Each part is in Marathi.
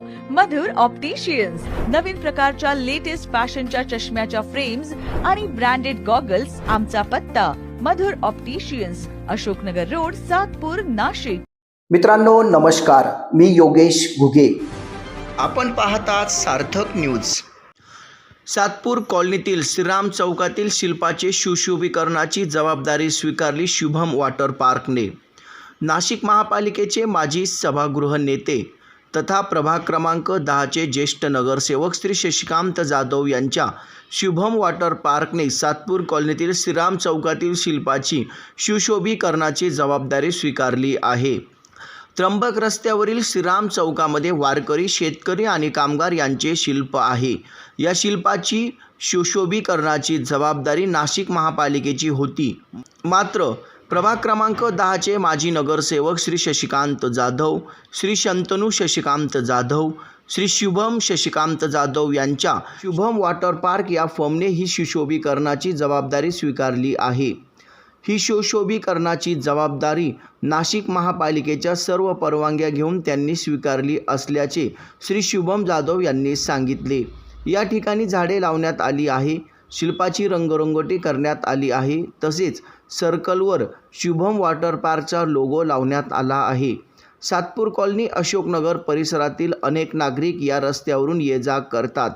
मधुर ऑप्टिशियन्स नवीन प्रकारच्या लेटेस्ट फॅशनच्या चष्म्याच्या फ्रेम्स आणि ब्रँडेड गॉगल्स आमचा पत्ता. Madhur opticians Ashoknagar road Satpur Nashik. मित्रांनो नमस्कार. मी योगेश घुगे. आपण पाहतात सार्थक न्यूज सातपूर कॉलनीतील श्रीराम चौकातील शिल्पाचे सुशोभीकरणाची जबाबदारी स्वीकारली शुभम वॉटर पार्कने. नाशिक महापालिकेचे माजी सभागृह नेते तथा प्रभाग क्रमांक दहाचे ज्येष्ठ नगरसेवक श्री शशिकांत जाधव यांच्या शुभम वॉटर पार्कने सातपूर कॉलनीतील श्रीराम चौकातील शिल्पाची सुशोभीकरणाची जबाबदारी स्वीकारली आहे. त्र्यंबक रस्त्यावरील श्रीराम चौकामध्ये वारकरी शेतकरी आणि कामगार यांचे शिल्प आहे. या शिल्पाची सुशोभीकरणाची जबाबदारी नाशिक महापालिकेची होती. मात्र प्रभाग क्रमांक दहाचे माजी नगरसेवक श्री शशिकांत जाधव श्री शंतनू शशिकांत जाधव श्री शुभम शशिकांत जाधव यांच्या शुभम वॉटर पार्क या फर्मने ही सुशोभीकरणाची जबाबदारी स्वीकारली आहे. ही सुशोभीकरणाची जबाबदारी नाशिक महापालिकेच्या सर्व परवानग्या घेऊन त्यांनी स्वीकारली असल्याचे श्री शुभम जाधव यांनी सांगितले. या ठिकाणी झाडे लावण्यात आली आहे. शिल्पाची रंगरंगोटी करण्यात आली आहे. तसेच सर्कलवर शुभम वॉटर पार्कचा लोगो लावण्यात आला आहे. सातपूर कॉलनी अशोकनगर परिसरातील अनेक नागरिक या रस्त्यावरून ये जा करतात.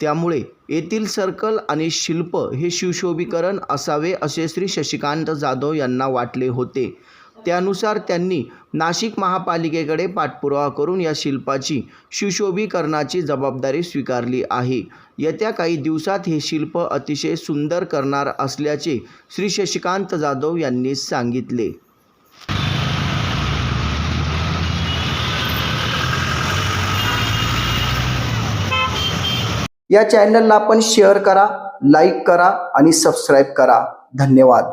त्यामुळे येथील सर्कल आणि शिल्प हे सुशोभीकरण असावे असे श्री शशिकांत जाधव यांना वाटले होते. त्यानुसार त्यांनी नाशिक महापालिकेकडे पाठपुरावा करून या शिल्पाची सुशोभीकरणाची जबाबदारी स्वीकारली आहे. येत्या काही दिवसात हे शिल्प अतिशय सुंदर करणार असल्याचे श्री शशिकांत जाधव यांनी सांगितले. या चॅनलला आपण शेअर करा लाईक करा आणि सबस्क्राईब करा. धन्यवाद.